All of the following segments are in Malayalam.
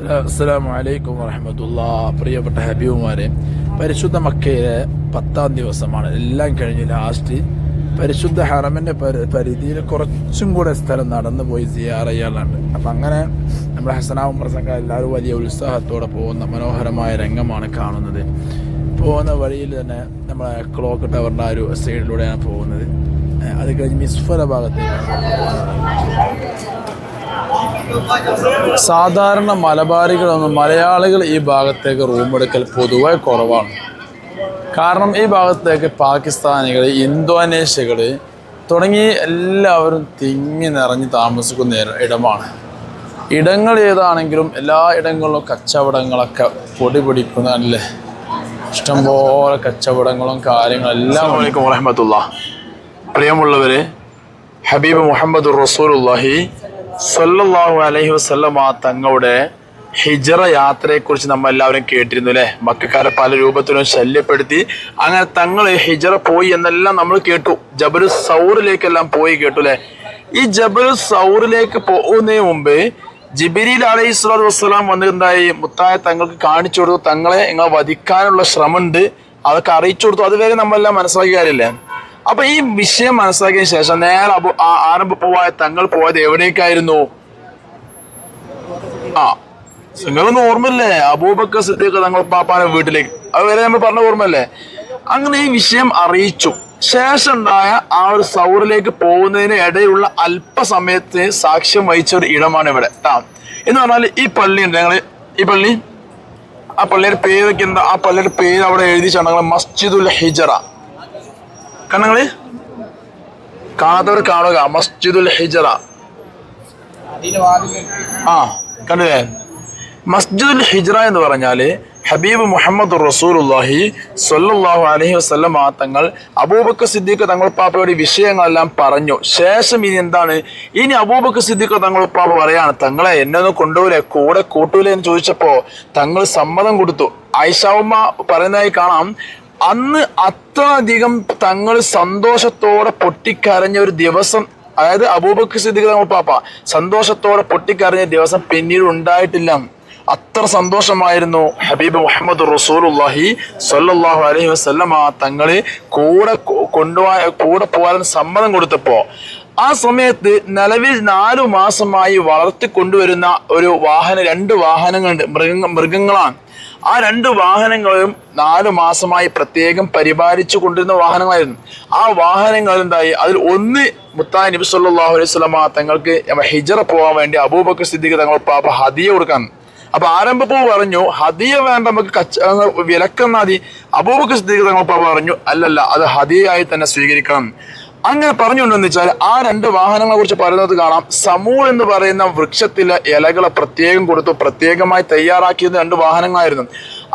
അസ്സലാമു വലൈക്കും വറഹമത്തുള്ള. പ്രിയപ്പെട്ട ഹബീബുമാരെ പരിശുദ്ധ മക്കയിലെ പത്താം ദിവസമാണ്. എല്ലാം കഴിഞ്ഞ് ലാസ്റ്റ് പരിശുദ്ധ ഹറമിന്റെ പരിധിയിൽ കുറച്ചും കൂടെ സ്ഥലം നടന്നു പോയി സിയാറ ചെയ്യാറുണ്ട് അപ്പം അങ്ങനെ നമ്മുടെ ഹസനാവും പ്രസംഗ എല്ലാവരും വലിയ ഉത്സാഹത്തോടെ പോകുന്ന മനോഹരമായ രംഗമാണ് കാണുന്നത്. പോകുന്ന വഴിയിൽ തന്നെ നമ്മളെ ക്ലോക്ക് ടവറിന്റെ ആ ഒരു സൈഡിലൂടെയാണ് പോകുന്നത്. അത് കഴിഞ്ഞ് മിസ്ഫല ഭാഗത്തേക്കാണ്. സാധാരണ മലബാറികളൊന്നും മലയാളികൾ ഈ ഭാഗത്തേക്ക് റൂം എടുക്കൽ പൊതുവെ കുറവാണ്. കാരണം ഈ ഭാഗത്തേക്ക് പാകിസ്ഥാനികൾ ഇന്തോനേഷ്യകൾ തുടങ്ങി എല്ലാവരും തിങ്ങി നിറഞ്ഞ് താമസിക്കുന്ന ഇടമാണ്. ഇടങ്ങൾ ഏതാണെങ്കിലും എല്ലാ ഇടങ്ങളിലും കച്ചവടങ്ങളൊക്കെ പൊടി പിടിക്കുന്നതല്ലേ ഇഷ്ടംപോലെ കച്ചവടങ്ങളും കാര്യങ്ങളും എല്ലാം പ്രിയമുള്ളവര് ഹബീബ് മുഹമ്മദ് റസൂലുള്ളാഹി സ്വല്ലല്ലാഹു അലൈഹി വസല്ലമ തങ്ങളുടെ ഹിജറ യാത്രയെക്കുറിച്ച് നമ്മൾ എല്ലാവരും കേട്ടിരുന്നു അല്ലേ മക്കാരെ പല രൂപത്തിലും ശല്യപ്പെടുത്തി. അങ്ങനെ തങ്ങൾ ഹിജറ പോയി എന്നെല്ലാം നമ്മൾ കേട്ടു. ജബലു സൗറിലേക്കെല്ലാം പോയി കേട്ടു അല്ലേ ഈ ജബലു സൗറിലേക്ക് പോകുന്നതിന് മുമ്പ് ജിബിരിൽ അലൈഹി സ്വലാത്തു വസ്സലാം വന്നിട്ടുണ്ടായി മുത്തായ തങ്ങൾക്ക് കാണിച്ചു കൊടുത്തു. തങ്ങളെ നിങ്ങൾ വധിക്കാനുള്ള ശ്രമമുണ്ട്. അതൊക്കെ അറിയിച്ചു കൊടുത്തു. അതുവരെ നമ്മളെല്ലാം മനസ്സിലാക്കിയ കാര്യമില്ലേ? അപ്പൊ ഈ വിഷയം മനസ്സിലാക്കിയ ശേഷം നേരെ ആരംഭ പോവായ തങ്ങൾ പോയത് എവിടേക്കായിരുന്നു? ആ നിങ്ങളൊന്നും ഓർമ്മയില്ലേ? അബൂബക്കർ സിദ്ദീഖ് തങ്ങൾ പാപ്പാനെ വീട്ടിലേക്ക്. അത് വരെ നമ്മൾ പറഞ്ഞ ഓർമ്മയല്ലേ? അങ്ങനെ ഈ വിഷയം അറിയിച്ചു. ശേഷം ഉണ്ടായ ആ ഒരു സൗറിലേക്ക് പോകുന്നതിന് ഇടയുള്ള അല്പസമയത്ത് സാക്ഷ്യം വഹിച്ച ഒരു ഇടമാണ് ഇവിടെ. ആ എന്ന് പറഞ്ഞാൽ ഈ പള്ളി ഉണ്ട്. ഞങ്ങൾ ഈ പള്ളി? ആ പള്ളിയുടെ പേരൊക്കെ എന്താ? ആ പള്ളിയുടെ പേര് അവിടെ എഴുതിച്ചാണ് മസ്ജിദുൽ ഹിജറ. കണ്ണങ്ങൾ കാണാത്തവർ കാണുക. മസ്ജിദുൽ ഹിജറ. ആ കണ്ടില്ലേ? മസ്ജിദുൽ ഹിജറ എന്ന് പറഞ്ഞാൽ ഹബീബ് മുഹമ്മദ് റസൂലുള്ളാഹി സ്വല്ലല്ലാഹു അലൈഹി വസല്ലം തങ്ങൾ അബൂബക്കർ സിദ്ദീഖ് തങ്ങൾ പാപ്പയുടെ വിഷയങ്ങളെല്ലാം പറഞ്ഞു. ശേഷം ഇനി എന്താണ്? ഇനി അബൂബക്കർ സിദ്ദീഖ് തങ്ങൾ പാപ്പ പറയാണ് തങ്ങളെ എന്നെ ഒന്ന് കൊണ്ടുപോലെ കൂടെ കൂട്ടൂലേ? എന്ന് ചോദിച്ചപ്പോ തങ്ങൾ സമ്മതം കൊടുത്തു. ഐഷാവുമ്മ പറയുന്നതായി കാണാം അന്ന് അത്രയധികം തങ്ങൾ സന്തോഷത്തോടെ പൊട്ടിക്കരഞ്ഞ ഒരു ദിവസം അതായത് അബൂബക്കർ സിദ്ദിഖ് നമ്മൾ പാപ്പ സന്തോഷത്തോടെ പൊട്ടിക്കരഞ്ഞ ദിവസം പിന്നീട് ഉണ്ടായിട്ടില്ല. അത്ര സന്തോഷമായിരുന്നു ഹബീബ് മുഹമ്മദ് റസൂലുള്ളാഹി സ്വല്ലല്ലാഹു അലൈഹി വസല്ലമ തങ്ങളെ കൂടെ കൊ- കൊണ്ടുപോയ കൂടെ പോകാൻ സമ്മതം കൊടുത്തപ്പോ ആ സമയത്ത് നിലവിൽ നാലു മാസമായി വളർത്തി കൊണ്ടുവരുന്ന ഒരു വാഹനം രണ്ട് വാഹനങ്ങളുണ്ട്. മൃഗ മൃഗങ്ങളാണ്. ആ രണ്ട് വാഹനങ്ങളും നാല് മാസമായി പ്രത്യേകം പരിപാലിച്ചു കൊണ്ടിരുന്ന വാഹനങ്ങളായിരുന്നു. ആ വാഹനങ്ങൾ എന്തായി? അതിൽ ഒന്ന് മുത്താ നബി സല്ലാഹു അലൈഹി വസല്ലമ തങ്ങൾക്ക് ഹിജറ പോകാൻ വേണ്ടി അബൂബക്കർ സിദ്ദീഖ് തങ്ങൾ പാപ്പ ഹദിയ കൊടുക്കാൻ. അപ്പൊ ആരംഭപ്പൂ പറഞ്ഞു ഹദിയ വേണ്ട നമുക്ക് കച്ച വിലക്കെന്നാതി അബൂബക്കർ സിദ്ദീഖ് തങ്ങൾ പാപ്പ പറഞ്ഞു അല്ലല്ല അത് ഹദിയായി തന്നെ സ്വീകരിക്കണം. അങ്ങനെ പറഞ്ഞുകൊണ്ടെന്ന് വെച്ചാൽ ആ രണ്ട് വാഹനങ്ങളെ കുറിച്ച് പറയുന്നത് കാണാം. സമൂൾ എന്ന് പറയുന്ന വൃക്ഷത്തിലെ ഇലകളെ പ്രത്യേകം കൊടുത്തു പ്രത്യേകമായി തയ്യാറാക്കിയത് രണ്ട് വാഹനങ്ങളായിരുന്നു.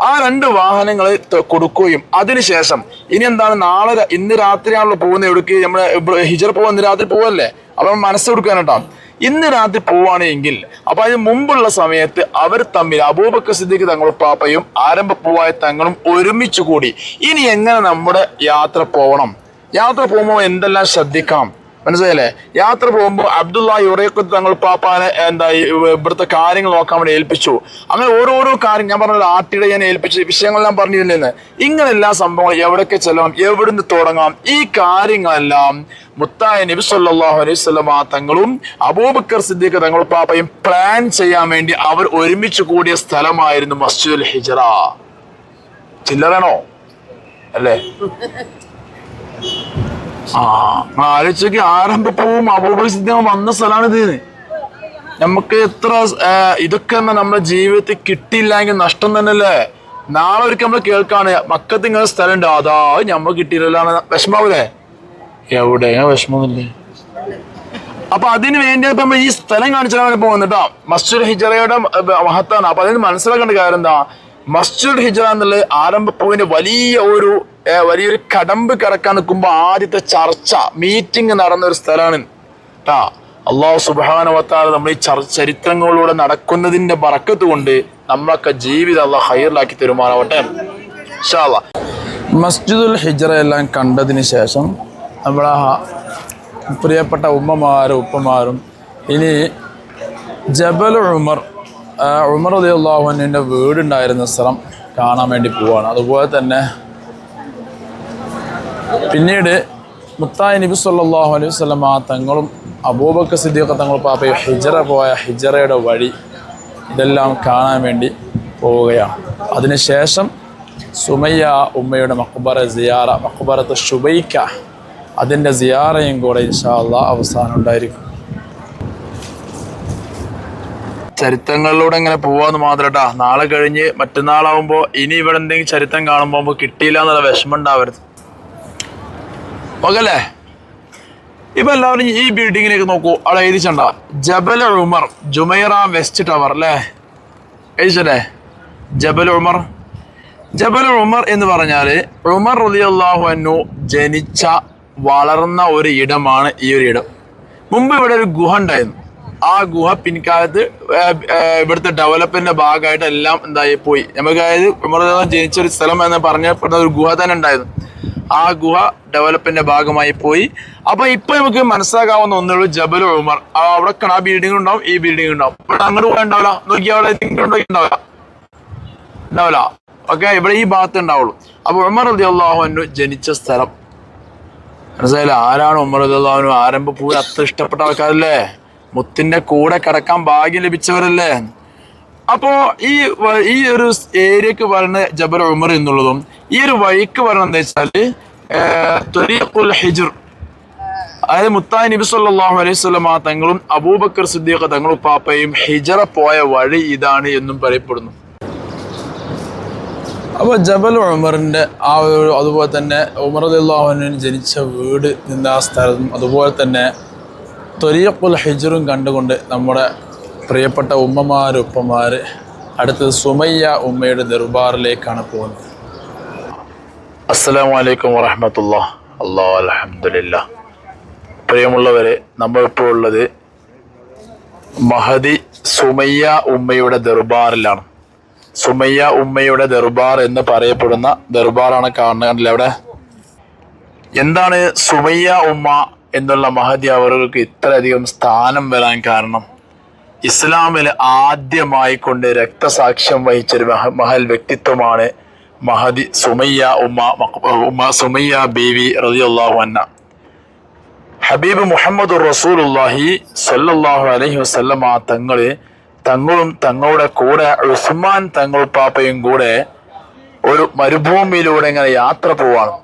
ആ രണ്ട് വാഹനങ്ങൾ കൊടുക്കുകയും അതിനുശേഷം ഇനി എന്താണ് നാളെ ഇന്ന് രാത്രിയാണല്ലോ പോകുന്നത് എവിടേക്ക്? നമ്മുടെ ഹിജർ പോകാൻ ഇന്ന് രാത്രി പോവല്ലേ? അപ്പൊ മനസ്സ് കൊടുക്കാനായിട്ടാണ് ഇന്ന് രാത്രി പോവുകയാണെങ്കിൽ അപ്പൊ അതിന് മുമ്പുള്ള സമയത്ത് അവർ തമ്മിൽ അബൂബക്കർ സിദ്ദീഖ് തങ്ങളുടെ പാപ്പയും ആരംഭ പൂവായ തങ്ങളും ഒരുമിച്ച് കൂടി ഇനി എങ്ങനെ നമ്മുടെ യാത്ര പോകണം യാത്ര പോകുമ്പോൾ എന്തെല്ലാം ശ്രദ്ധിക്കാം? മനസ്സിലായില്ലേ? യാത്ര പോകുമ്പോൾ അബ്ദുള്ള യുറേക്കത്ത് തങ്ങൾ പാപ്പാനെ എന്താ ഇവിടുത്തെ കാര്യങ്ങൾ നോക്കാൻ വേണ്ടി ഏൽപ്പിച്ചു. അങ്ങനെ ഓരോരോ കാര്യം ഞാൻ പറഞ്ഞത് ആട്ടിടെ ഞാൻ ഏൽപ്പിച്ചു വിഷയങ്ങളെല്ലാം പറഞ്ഞിരുന്നേന്ന്. ഇങ്ങനെ എല്ലാ സംഭവങ്ങളും എവിടൊക്കെ ചെല്ലാം എവിടുന്ന് തുടങ്ങാം ഈ കാര്യങ്ങളെല്ലാം മുത്തായ നബി സല്ലല്ലാഹു അലൈഹി വസല്ലമ തങ്ങളും അബൂബക്കർ സിദ്ദീഖ് തങ്ങൾ പാപ്പയും പ്ലാൻ ചെയ്യാൻ വേണ്ടി അവർ ഒരുമിച്ച് കൂടിയ സ്ഥലമായിരുന്നു മസ്ജിദുൽ ഹിജറ. ചില്ലറണോ അല്ലേ? ആ ആലോചിക്ക് ആരംഭപ്പവും സിദ്ദീഖ് വന്ന സ്ഥലമാണ് ഇത്. നമുക്ക് എത്ര ഇതൊക്കെ നമ്മുടെ ജീവിതത്തിൽ കിട്ടിയില്ലെങ്കിൽ നഷ്ടം തന്നെയല്ലേ? നാളെ ഒരിക്കൽ നമ്മൾ കേൾക്കാണ്. മക്കത്ത് ഇങ്ങനെ സ്ഥലം ഉണ്ട് അതാ നമ്മൾ കിട്ടിയില്ലല്ലോ വിഷമാവൂലേ? എവിടെ? വിഷമമൊന്നുമില്ലേ? അപ്പൊ അതിന് വേണ്ടി ഇപ്പൊ നമ്മൾ ഈ സ്ഥലം കാണിച്ചാണ് പോകുന്നത് കേട്ടോ ഹിജറയുടെ മഹത്താണ്. അപ്പൊ അതിന് മനസ്സിലാക്കേണ്ട കാര്യം എന്താ? മസ്ജിദ് എന്നുള്ള ആരംഭ പോയിന്റ് വലിയ ഒരു വലിയൊരു കടമ്പ് കിടക്കാൻ നിൽക്കുമ്പോൾ ആദ്യത്തെ ചർച്ച മീറ്റിംഗ് നടന്ന ഒരു സ്ഥലമാണ്. കേട്ടാ അള്ളാഹു സുബാന വത്താല നമ്മൾ ഈ ചർ ചരിത്രങ്ങളിലൂടെ നടക്കുന്നതിന്റെ ബറക്കത്ത് കൊണ്ട് നമ്മളൊക്കെ ജീവിതം അള്ളാഹ് ഹൈറിലാക്കി തരുമാറാവട്ടെ. മസ്ജിദുൽ ഹിജറ എല്ലാം കണ്ടതിന് ശേഷം നമ്മളെ പ്രിയപ്പെട്ട ഉമ്മമാരും ഉപ്പമാരും ഇനി ജബൽ ഉമർ ആ, ഉമർ അലി അള്ളാഹുവിന്റെ വീടുണ്ടായിരുന്ന സ്ഥലം കാണാൻ വേണ്ടി പോവാണ്. അതുപോലെ തന്നെ പിന്നീട് മുത്തായി നബി സല്ലാഹു അലൈഹി സ്വലം ആ തങ്ങളും അബൂബക്ക സിദ്ദീഖ് തങ്ങൾ പാപ്പയും ഹിജറ പോയ ഹിജറയുടെ വഴി ഇതെല്ലാം കാണാൻ വേണ്ടി പോവുകയാണ്. അതിനുശേഷം സുമയ്യ ഉമ്മയുടെ മക്ബറ സിയാറ മക്ബറത്ത് ഷുബൈക്ക അതിന്റെ സിയാറയും കൂടെ ഇൻഷാ അള്ളാഹ് അവസാനം ഉണ്ടായിരിക്കും. ചരിത്രങ്ങളിലൂടെ ഇങ്ങനെ പോവാന്ന് മാത്രട്ടാ. നാളെ കഴിഞ്ഞ് മറ്റന്നാളാവുമ്പോൾ ഇനി ഇവിടെ എന്തെങ്കിലും ചരിത്രം കാണുമ്പോൾ കിട്ടിയില്ല എന്നുള്ള വിഷമം ഉണ്ടാവരുത് ഓക്കല്ലേ ഇപ്പൊ എല്ലാവരും ഈ ബിൽഡിങ്ങിലേക്ക് നോക്കൂ. അവിടെ എഴുതിച്ചണ്ട Jabal Umar Jumeirah West Tower അല്ലേ? എഴുതിച്ചല്ലേ ജബൽ ഉമർ. ജബൽ ഉമർ എന്ന് പറഞ്ഞാൽ ഉമർ റളിയല്ലാഹു അൻഹു ജനിച്ച വളർന്ന ഒരു ഇടമാണ് ഈ ഒരു ഇടം. മുമ്പ് ഇവിടെ ഒരു ഗുഹ ഉണ്ടായിരുന്നു. ആ ഗുഹ പിൻകാലത്ത് ഇവിടുത്തെ ഡെവലപ്മെന്റിന്റെ ഭാഗമായിട്ട് എല്ലാം എന്തായി പോയി. നമുക്ക് അതായത് അൻഹു ജനിച്ച ഒരു സ്ഥലം എന്ന് പറഞ്ഞപ്പെടുന്ന ഒരു ഗുഹ തന്നെ ഉണ്ടായിരുന്നു. ആ ഗുഹ ഡെവലപ്മെന്റിന്റെ ഭാഗമായി പോയി. അപ്പൊ ഇപ്പൊ നമുക്ക് മനസ്സിലാക്കാവുന്ന ഒന്നുള്ളൂ ജബൽ ഉമർ. അവിടെ ആ ബിൽഡിംഗ് ഉണ്ടാവും ഈ ബിൽഡിംഗ് ഉണ്ടാവും. ഇവിടെ അങ്ങോട്ട് പോയാൽ ഉണ്ടാവില്ല. നോക്കി അവിടെ ഉണ്ടാവില്ല. ഉണ്ടാവില്ല. ഓക്കെ ഇവിടെ ഈ ഭാഗത്ത് ഉണ്ടാവുള്ളൂ. അപ്പൊ ഉമർ അലി അള്ളാഹുനു ജനിച്ച സ്ഥലം. മനസ്സിലായില്ല? ആരാണ് ഉമർ അലി അള്ളാഹുനു ആരംഭ പൂര അത്ര ഇഷ്ടപ്പെട്ട ആൾക്കാരല്ലേ? മുത്തിന്റെ കൂടെ കിടക്കാൻ ഭാഗ്യം ലഭിച്ചവരല്ലേ? അപ്പോ ഈ ഈ ഒരു ഏരിയക്ക് പറയുന്ന ജബൽ ഉമർ എന്നുള്ളതും ഈ ഒരു വഴിക്ക് പറയുന്നത് ഏർ, ത്വരീഖുൽ ഹിജ്ർ അതായത് മുത്താൻ നബി സല്ലാഹു അലൈഹി വസല്ലമ തങ്ങളും അബൂബക്കർ സിദ്ദീഖ് തങ്ങളും പാപ്പയും ഹിജറ പോയ വഴി ഇതാണ് എന്നും പറയപ്പെടുന്നു. അപ്പോൾ ജബൽ ഉമറിന്റെ ആ ഒരു അതുപോലെ തന്നെ ഉമർ അള്ളാഹുവിന് ജനിച്ച വീട് നിന്ന ആ സ്ഥലം അതുപോലെ തന്നെ ത്വരീഖുൽ ഹിജറും കണ്ടുകൊണ്ട് നമ്മുടെ പ്രിയപ്പെട്ട ഉമ്മമാർ അടുത്തത് സുമയ്യ ഉമ്മയുടെ ദർബാറിലേക്കാണ് പോകുന്നത്. അസ്സലാമു വലൈക്കും വറഹമത്തുള്ള. അള്ളാഹു അലഹമില്ല പ്രിയമുള്ളവരെ നമ്മളിപ്പോൾ ഉള്ളത് മഹദി സുമയ്യ ഉമ്മയുടെ ദർബാറിലാണ്. സുമയ്യ ഉമ്മയുടെ ദർബാർ എന്ന് പറയപ്പെടുന്ന ദർബാറാണ് കാണുന്നത്. അവിടെ? എന്താണ് സുമയ്യ ഉമ്മ എന്നുള്ള മഹതി അവർക്ക് ഇത്രയധികം സ്ഥാനം വരാൻ കാരണം ഇസ്ലാമിൽ ആദ്യമായി കൊണ്ട് രക്തസാക്ഷ്യം വഹിച്ചൊരു മഹ മഹൽ വ്യക്തിത്വമാണ് മഹദി സുമയ്യ ഉമ്മ ഉമ്മ സുമയ്യ ബീവി റളിയല്ലാഹു അന്ന ഹബീബ് മുഹമ്മദ് റസൂലുല്ലാഹി സല്ലാഹു അലഹി വസല്ലമ തങ്ങൾ തങ്ങളും തങ്ങളുടെ കൂടെ ഉസ്മാൻ തങ്ങൾ പാപ്പയും കൂടെ ഒരു മരുഭൂമിയിലൂടെ ഇങ്ങനെ യാത്ര പോവാണ്.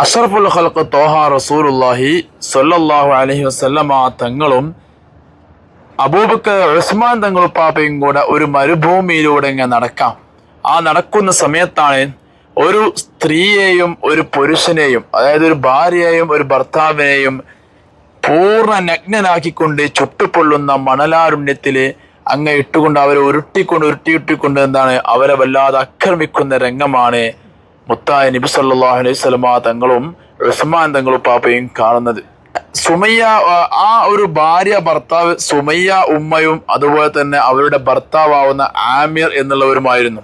അഷറഫുൽ ഖൽഖ് തോഹ റസൂലുല്ലാഹി സൊല്ലാഹു അലൈഹി വസല്ലമ തങ്ങളും അബൂബക്കർ ഉസ്മാൻ തങ്ങൾ പാപ്പയും കൂടെ ഒരു മരുഭൂമിയിലൂടെ ഇങ്ങനെ നടക്കാം. ആ നടക്കുന്ന സമയത്താണ് ഒരു സ്ത്രീയെയും ഒരു പുരുഷനെയും അതായത് ഒരു ഭാര്യയെയും ഒരു ഭർത്താവിനെയും പൂർണ നഗ്നനാക്കിക്കൊണ്ട് ചുട്ടുപൊള്ളുന്ന മണലാരുണ്യത്തിൽ അങ്ങ് ഇട്ടുകൊണ്ട് അവരെ ഉരുട്ടിക്കൊണ്ട് ഉരുട്ടിയിട്ടിക്കൊണ്ട് എന്താണ് അവരെ വല്ലാതെ ആക്രമിക്കുന്ന രംഗമാണ് മുത്തായ നബി സല്ലല്ലാഹു അലൈഹി വസല്ലമ തങ്ങളും ഉസ്മാൻ തങ്ങളും പാപ്പയും കാണുന്നത്. സുമയ്യ ആ, ഒരു ഭാര്യ ഭർത്താവ് സുമയ്യ ഉമ്മയും അതുപോലെ തന്നെ അവരുടെ ഭർത്താവാവുന്ന ആമിർ എന്നുള്ളവരുമായിരുന്നു.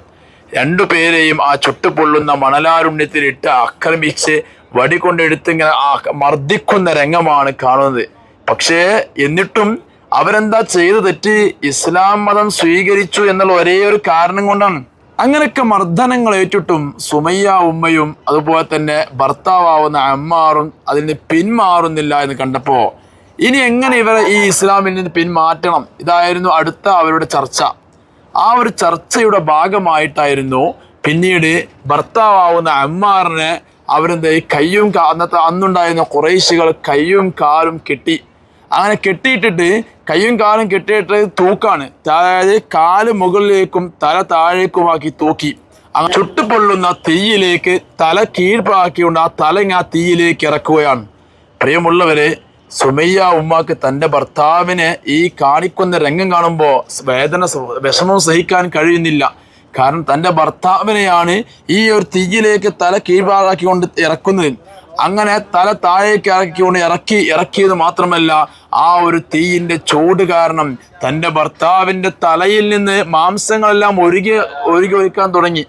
രണ്ടു പേരെയും ആ ചുട്ടുപൊള്ളുന്ന മണലാരുണ്യത്തിൽ ഇട്ട് ആക്രമിച്ച് വടികൊണ്ടെടുത്ത് ഇങ്ങനെ ആ മർദ്ദിക്കുന്ന രംഗമാണ് കാണുന്നത്. പക്ഷേ എന്നിട്ടും അവരെന്താ ചെയ്തു തെറ്റി ഇസ്ലാം മതം സ്വീകരിച്ചു എന്നുള്ള ഒരേ ഒരു കാരണം കൊണ്ടാണ്. അങ്ങനെയൊക്കെ മർദ്ദനങ്ങൾ ഏറ്റിട്ടും സുമയ്യ ഉമ്മയും അതുപോലെ തന്നെ ഭർത്താവുന്ന അമ്മാറും അതിന് പിന്മാറുന്നില്ല എന്ന് കണ്ടപ്പോൾ ഇനി എങ്ങനെ ഇവരെ ഈ ഇസ്ലാമിൽ നിന്ന് പിന്മാറ്റണം? ഇതായിരുന്നു അടുത്ത അവരുടെ ചർച്ച. ആ ഒരു ചർച്ചയുടെ ഭാഗമായിട്ടായിരുന്നു പിന്നീട് ഭർത്താവുന്ന അമ്മാറിനെ അവരെന്താ ഈ കയ്യും അന്നത്തെ അന്നുണ്ടായിരുന്ന കുറേശികൾ കയ്യും കാലും കെട്ടി അങ്ങനെ കെട്ടിയിട്ടിട്ട് കയ്യും കാലും കെട്ടിയിട്ട് തൂക്കാണ്. അതായത് കാൽ മുകളിലേക്കും തല താഴേക്കുമാക്കി തൂക്കി. അങ്ങനെ ചുട്ടുപൊള്ളുന്ന തീയിലേക്ക് തല കീഴ്പ്പാക്കിക്കൊണ്ട് ആ തല ഇങ്ങനെ ആ തീയിലേക്ക് ഇറക്കുകയാണ്. പ്രിയമുള്ളവരെ സുമയ്യ ഉമ്മാക്ക് തന്റെ ഭർത്താവിനെ ഈ കാണിക്കുന്ന രംഗം കാണുമ്പോൾ വേദന വിഷമം സഹിക്കാൻ കഴിയുന്നില്ല. കാരണം തന്റെ ഭർത്താവിനെയാണ് ഈ ഒരു തീയിലേക്ക് തല കീഴ്ഭാഗാക്കിക്കൊണ്ട് ഇറക്കുന്നത്. അങ്ങനെ തല താഴേക്ക് ഇറക്കിക്കൊണ്ട് ഇറക്കി ഇറക്കിയത് മാത്രമല്ല ആ ഒരു തീയിന്റെ ചൂട് കാരണം തന്റെ ഭർത്താവിന്റെ തലയിൽ നിന്ന് മാംസങ്ങളെല്ലാം ഒഴുകി ഒഴുകി ഒഴിക്കാൻ തുടങ്ങി.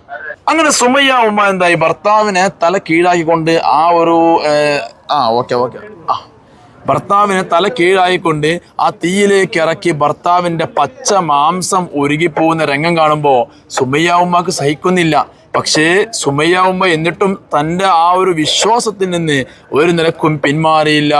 അങ്ങനെ സുമയ്യ ഉമ്മ എന്തായി? ഭർത്താവിനെ തല കീഴാക്കിക്കൊണ്ട് ആ ഒരു ആ ഓക്കെ ഓക്കെ. ആ. ഭർത്താവിനെ തല കീഴായിക്കൊണ്ട് ആ തീയിലേക്ക് ഇറക്കി ഭർത്താവിന്റെ പച്ച മാംസം ഒരുകിപ്പോകുന്ന രംഗം കാണുമ്പോൾ സുമയ്യ ഉമ്മക്ക് സഹിക്കുന്നില്ല. പക്ഷേ സുമയ്യ ഉമ്മ എന്നിട്ടും തന്റെ ആ ഒരു വിശ്വാസത്തിൽ നിന്ന് ഒരു നിലക്കും പിന്മാറിയില്ല.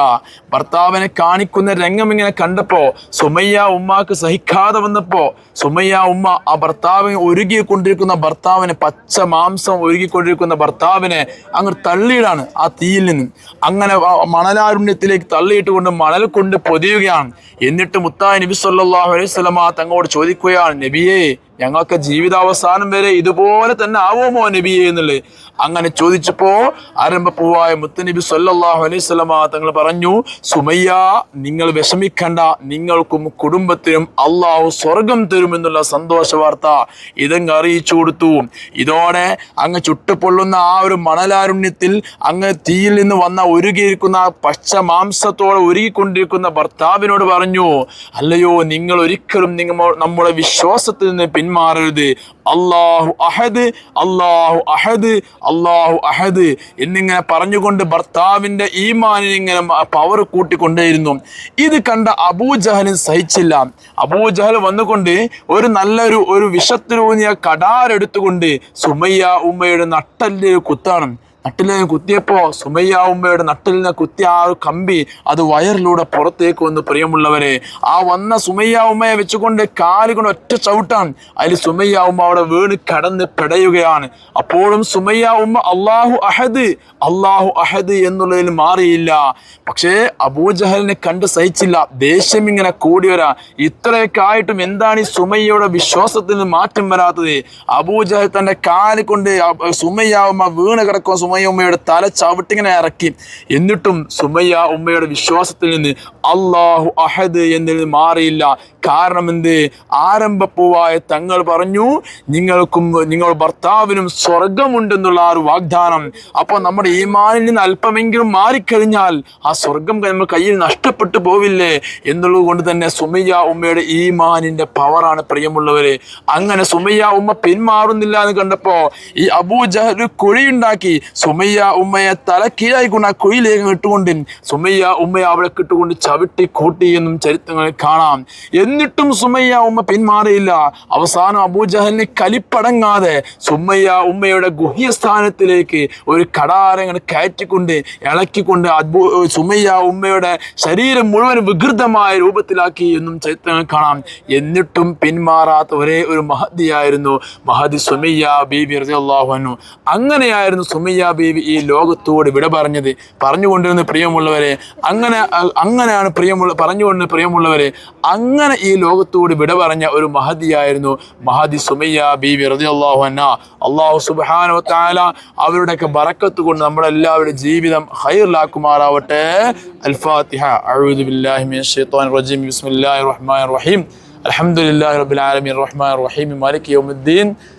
ഭർത്താവിനെ കാണിക്കുന്ന രംഗം ഇങ്ങനെ കണ്ടപ്പോൾ സുമയ്യ ഉമ്മാക്ക് സഹിക്കാതെ വന്നപ്പോൾ സുമയ്യ ഉമ്മ ആ ഭർത്താവിനെ ഒരുകിക്കൊണ്ടിരിക്കുന്ന ഭർത്താവിനെ പച്ച മാംസം ഒരുകിക്കൊണ്ടിരിക്കുന്ന ഭർത്താവിനെ അങ്ങ് തള്ളിയിടാണ് ആ തീയിൽ നിന്ന്. അങ്ങനെ മണലാരുണ്യത്തിലേക്ക് തള്ളിയിട്ട് കൊണ്ട് മണൽ കൊണ്ട് പൊതിയുകയാണ്. എന്നിട്ട് മുത്തായ നബി സല്ലാഹു അലൈഹി വസല്ലമ തങ്ങളോട് ചോദിക്കുകയാണ് നബിയേ ഞങ്ങൾക്ക് ജീവിതാവസാനം വരെ ഇതുപോലെ തന്നെ ആവുമോ നബി എന്നുള്ളത്? അങ്ങനെ ചോദിച്ചപ്പോ ആരംഭപ്പൂവായ മുത്തനബി സല്ലാഹു അലൈഹി സ്വലമ തങ്ങൾ പറഞ്ഞു സുമയ്യ നിങ്ങൾ വിഷമിക്കണ്ട. നിങ്ങൾക്കും കുടുംബത്തിനും അള്ളാഹു സ്വർഗം തരുമെന്നുള്ള സന്തോഷ വാർത്ത ഇതങ്ങ് അറിയിച്ചു കൊടുത്തു. ഇതോടെ അങ്ങ് ചുട്ടുപൊള്ളുന്ന ആ ഒരു മണലാരുണ്യത്തിൽ അങ്ങ് തീയിൽ നിന്ന് വന്ന ഒരുകിയിരിക്കുന്ന പച്ച മാംസത്തോടെ ഒരുകിക്കൊണ്ടിരിക്കുന്ന ഭർത്താവിനോട് പറഞ്ഞു അല്ലയോ നിങ്ങൾ ഒരിക്കലും നിങ്ങൾ നമ്മുടെ വിശ്വാസത്തിൽ നിന്ന് പിന്മാറരുത്. അള്ളാഹു അഹദ് അള്ളാഹു അഹദ് അള്ളാഹു അഹദ്. എന്നിങ്ങനെ പറഞ്ഞുകൊണ്ട് ഭർത്താവിന്റെ ഈമാനിന് ഇങ്ങനെ പവർ കൂട്ടിക്കൊണ്ടേയിരുന്നു. ഇത് കണ്ട അബൂജഹലിന് സഹിച്ചില്ല. അബൂജഹൽ വന്നുകൊണ്ട് ഒരു നല്ലൊരു ഒരു വിഷത്തിലൂന്നിയ കടാരെടുത്തുകൊണ്ട് സുമയ്യ ഉമ്മയുടെ നട്ടല്ലൊരു കുത്താണ്. നട്ടിലിനെ കുത്തിയപ്പോ സുമയ്യ ഉമ്മയുടെ നട്ടിലിനെ കുത്തിയ ആ ഒരു കമ്പി അത് വയറിലൂടെ പുറത്തേക്ക് വന്ന്. പ്രിയമുള്ളവരെ ആ വന്ന സുമയ്യ ഉമ്മയെ വെച്ചുകൊണ്ട് കാലുകൊണ്ട് ഒറ്റ ചവിട്ടാണ് അതിൽ സുമയ്യ ഉമ്മ അവിടെ വീണ് കടന്ന് പിടയുകയാണ്. അപ്പോഴും സുമയ്യ ഉമ്മ അള്ളാഹു അഹദ് അള്ളാഹു അഹദ് എന്നുള്ളതിൽ മാറിയില്ല. പക്ഷേ അബൂജഹലിനെ കണ്ട് സഹിച്ചില്ല. ദേഷ്യം ഇങ്ങനെ കൂടി ഇത്രയൊക്കെ ആയിട്ടും എന്താണ് ഈ സുമയ്യയുടെ വിശ്വാസത്തിന് മാറ്റം വരാത്തത്? അബൂജഹൽ തന്റെ കാൽ കൊണ്ട് സുമയ്യാവുമ്മ വീണ് കിടക്കുക സുമയ്യ ഉമ്മയുടെ തല ചവിട്ടിങ്ങനെ ഇറക്കി. എന്നിട്ടും സുമയ്യ ഉമ്മയുടെ വിശ്വാസത്തിൽ നിന്ന് അള്ളാഹു അഹദ് എന്നതിൽ മാറിയില്ല. കാരണം എന്ത്? ആരംഭപ്പൂവായ തങ്ങൾ പറഞ്ഞു നിങ്ങൾക്കും നിങ്ങൾ ഭർത്താവിനും സ്വർഗമുണ്ടെന്നുള്ള ആ ഒരു വാഗ്ദാനം. അപ്പോൾ നമ്മുടെ ഈമാനിൽ നിന്ന് അല്പമെങ്കിലും മാറിക്കഴിഞ്ഞാൽ ആ സ്വർഗം നമ്മൾ കയ്യിൽ നഷ്ടപ്പെട്ടു പോവില്ലേ? എന്നുള്ളത് കൊണ്ട് തന്നെ സുമയ്യ ഉമ്മയുടെ ഈമാനിന്റെ പവറാണ് പ്രിയമുള്ളവരെ. അങ്ങനെ സുമയ്യ ഉമ്മ പിന്മാറുന്നില്ല എന്ന് കണ്ടപ്പോൾ ഈ അബൂജഹൽ കുഴിയുണ്ടാക്കി. സുമയ്യ ഉമ്മയെ തലക്കീഴായിക്കൊണ്ട് ആ കുഴിയിലേക്ക് ഇട്ടുകൊണ്ട് സുമയ്യ ഉമ്മയെ അവളെ കിട്ടുകൊണ്ട് ചവിട്ടി കൂട്ടി എന്നും ചരിത്രങ്ങളിൽ കാണാം. എന്നിട്ടും സുമയ്യ ഉമ്മ പിന്മാറിയില്ല. അവസാനം അബൂജഹലിനെ കലിപ്പടങ്ങാതെ സുമയ്യ ഉമ്മയുടെ ഗുഹ്യസ്ഥാനത്തിലേക്ക് ഒരു കടാരങ്ങൾ കയറ്റിക്കൊണ്ട് ഇളക്കിക്കൊണ്ട് സുമയ്യ ഉമ്മയുടെ ശരീരം മുഴുവൻ വികൃതമായ രൂപത്തിലാക്കി എന്നും ചരിത്രങ്ങൾ കാണാം. എന്നിട്ടും പിന്മാറാത്ത ഒരേ ഒരു മഹദിയായിരുന്നു മഹദി സുമയ്യ ബീബി ബി അൻഹു. അങ്ങനെയായിരുന്നു സുമയ്യ ബീബി ഈ ലോകത്തോട് വിട പറഞ്ഞത് പറഞ്ഞുകൊണ്ടിരുന്ന പ്രിയമുള്ളവരെ അങ്ങനെ അ- അങ്ങനെയാണ് പ്രിയമുള്ള പറഞ്ഞുകൊണ്ട് പ്രിയമുള്ളവരെ അങ്ങനെ ഈ ലോകത്തോട് വിട പറഞ്ഞ ഒരു മഹദിയായിരുന്നു മഹദി സുമയ്യ ബീബി റളിയല്ലാഹു അൻഹ അള്ളാഹു സുബ്ഹാനഹു വ തആല അവരുടെയൊക്കെ ബറക്കത്ത് കൊണ്ട് നമ്മുടെ എല്ലാവരുടെ ജീവിതം ഹൈറിലാക്കുമാറാവട്ടെ അൽ ഫാത്തിഹ അഊദു ബില്ലാഹി മിനശ് ശൈത്വാനിർ റജീം ബിസ്മില്ലാഹിർ റഹ്മാനിർ റഹീം الحمد لله رب العالمين الرحمن الرحيم مالك يوم الدين